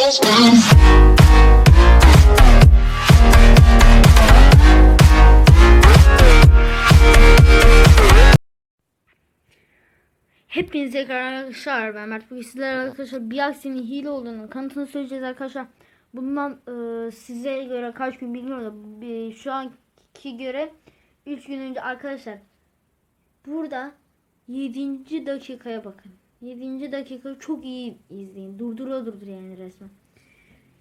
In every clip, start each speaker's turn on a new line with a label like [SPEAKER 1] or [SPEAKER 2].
[SPEAKER 1] is mine.
[SPEAKER 2] Hepinize arkadaşlar ben Mert bugün sizlerle arkadaşlar bir aksinin hile olduğunu kanıtını söyleyeceğiz arkadaşlar. Bundan e, size göre kaç gün bilmiyorum da bir- şu anki göre 3 gün önce arkadaşlar burada 7. dakikaya bakın. 7. dakikayı çok iyi izleyin. Durdura durdur yani resmen.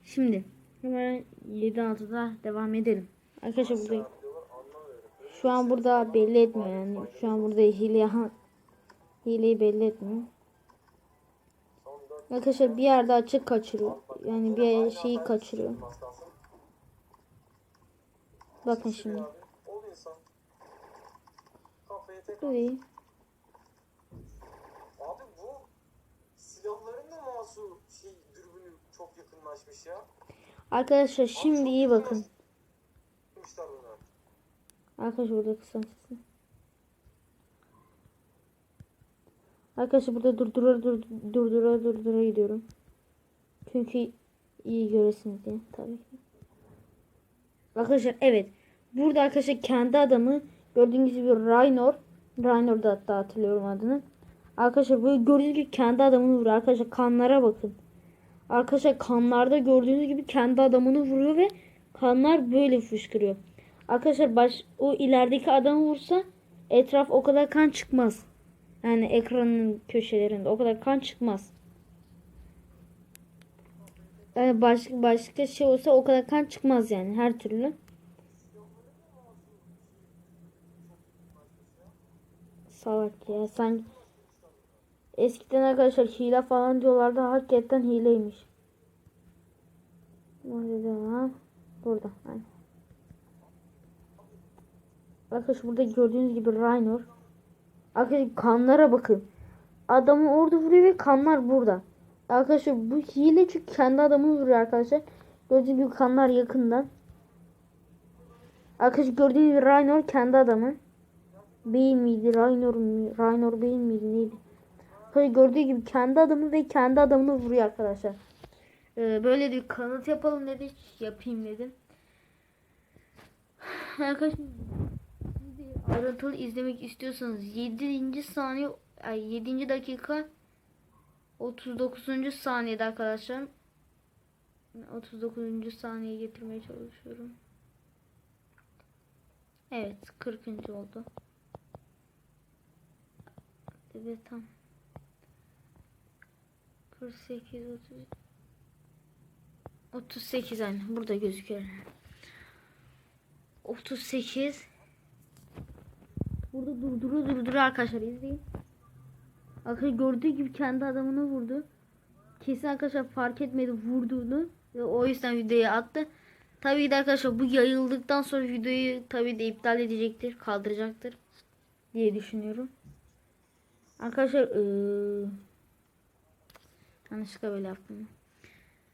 [SPEAKER 2] Şimdi hemen 7.6'da devam edelim. Arkadaşlar burada şu an burada belli etmiyor yani. Şu an burada hile hileyi belli etmiyor. Arkadaşlar bir yerde açık kaçırıyor. Yani bir şeyi kaçırıyor. Bakın şimdi. Bu iyi.
[SPEAKER 3] Abi bu silahların da masu şey dürbünü çok yakınlaşmış ya.
[SPEAKER 2] Arkadaşlar şimdi iyi bakın. Arkadaşlar burada kısa sesini. Arkadaşlar burada durdura dur- durdura durdura gidiyorum. Çünkü iyi göresiniz diye tabii ki. Arkadaşlar evet. Burada arkadaşlar kendi adamı gördüğünüz gibi Raynor. Raynor da hatta hatırlıyorum adını. Arkadaşlar böyle gördüğünüz gibi kendi adamını vuruyor. Arkadaşlar kanlara bakın. Arkadaşlar kanlarda gördüğünüz gibi kendi adamını vuruyor ve kanlar böyle fışkırıyor. Arkadaşlar baş o ilerideki adamı vursa etraf o kadar kan çıkmaz. Yani ekranın köşelerinde o kadar kan çıkmaz. Yani başka başka şey olsa o kadar kan çıkmaz yani her türlü. Salak ya sen eskiden arkadaşlar hile falan diyorlardı hakikaten hileymiş. Burada. Aynen. Arkadaşlar burada gördüğünüz gibi Raynor. Arkadaşlar kanlara bakın. Adamı orada vuruyor ve kanlar burada. Arkadaşlar bu hile çünkü kendi adamını vuruyor arkadaşlar. Gördüğünüz gibi kanlar yakından. Arkadaşlar gördüğünüz gibi Raynor kendi adamı. Beyin miydi? Raynor mu? Raynor beyin miydi? Neydi? Arkadaşlar gördüğü gibi kendi adamı ve kendi adamını vuruyor arkadaşlar. Ee, böyle bir kanıt yapalım dedik. Yapayım dedim. Arkadaşlar ayrıntılı izlemek istiyorsanız 7. saniye ay 7. dakika 39. saniyede arkadaşlar 39. saniyeye getirmeye çalışıyorum. Evet 40. oldu. Evet tam 48 30 38 aynı burada gözüküyor. 38 Burada durduru durduru arkadaşlar izleyin. Arkadaşlar gördüğü gibi kendi adamını vurdu. Kesin arkadaşlar fark etmedi vurduğunu ve o yüzden videoyu attı. Tabii de arkadaşlar bu yayıldıktan sonra videoyu tabii de iptal edecektir, kaldıracaktır diye düşünüyorum. Arkadaşlar eee yanlışlıkla böyle yaptım.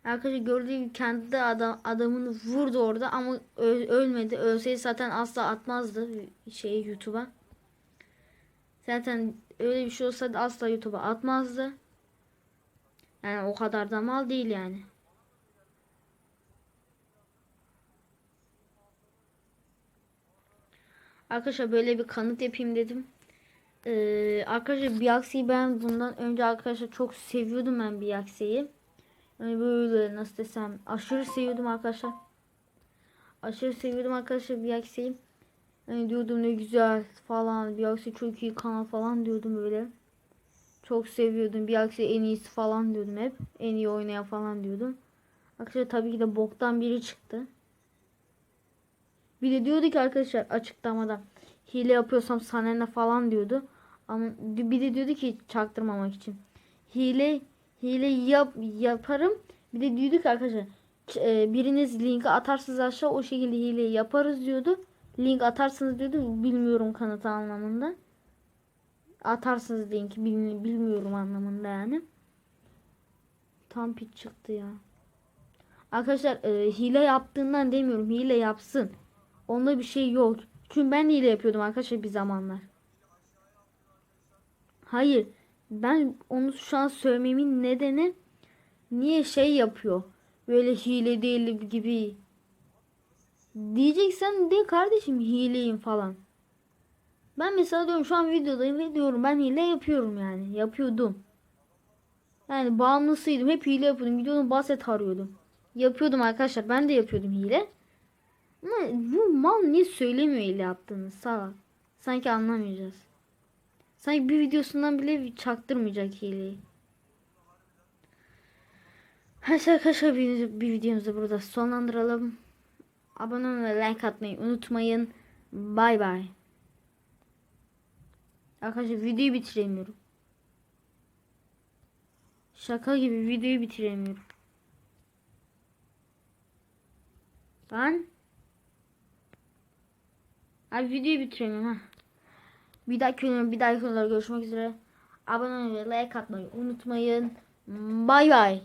[SPEAKER 2] Arkadaşlar gördüğü kendi de adam adamını vurdu orada ama ölmedi. Ölseydi zaten asla atmazdı şeyi YouTube'a. Zaten öyle bir şey olsaydı asla YouTube'a atmazdı. Yani o kadar da mal değil yani. Arkadaşlar böyle bir kanıt yapayım dedim. Ee, arkadaşlar Biaxi'yi ben bundan önce arkadaşlar çok seviyordum ben Biaxi'yi. Yani böyle nasıl desem aşırı seviyordum arkadaşlar. Aşırı seviyordum arkadaşlar Biaxi'yi. Yani diyordum ne güzel falan. Biaxi çok iyi kanal falan diyordum böyle. Çok seviyordum. Biaxi en iyisi falan diyordum hep. En iyi oynayan falan diyordum. Arkadaşlar tabii ki de boktan biri çıktı. Bir de diyordu ki arkadaşlar açıklamada hile yapıyorsam sana ne falan diyordu. Ama bir de diyordu ki çaktırmamak için. Hile hile yap yaparım. Bir de diyordu ki arkadaşlar e, biriniz linki atarsınız aşağı o şekilde hileyi yaparız diyordu. Link atarsınız diyordu. Bilmiyorum kanıtı anlamında. Atarsınız linki bilmi- bilmiyorum anlamında yani. Tam pit çıktı ya. Arkadaşlar e, hile yaptığından demiyorum. Hile yapsın. Onda bir şey yok. Çünkü ben hile yapıyordum arkadaşlar bir zamanlar. Hayır. Ben onu şu an söylememin nedeni niye şey yapıyor? Böyle hile değil gibi. Diyeceksen de kardeşim hileyim falan. Ben mesela diyorum şu an videodayım ve diyorum ben hile yapıyorum yani. Yapıyordum. Yani bağımlısıydım. Hep hile yapıyordum. Gidiyordum baset arıyordum. Yapıyordum arkadaşlar. Ben de yapıyordum hile. Ama bu mal niye söylemiyor hile yaptığını salak. Sanki anlamayacağız. Sanki bir videosundan bile çaktırmayacak hileyi. Neyse arkadaşlar bir, bir videomuzu burada sonlandıralım. Abone olmayı, like atmayı unutmayın. Bay bay. Arkadaşlar videoyu bitiremiyorum. Şaka gibi videoyu bitiremiyorum. Ben Abi videoyu bitiremiyorum ha. Bir dahaki videoda bir dahaki videoda görüşmek üzere. Abone olmayı, like atmayı unutmayın. Bay bay.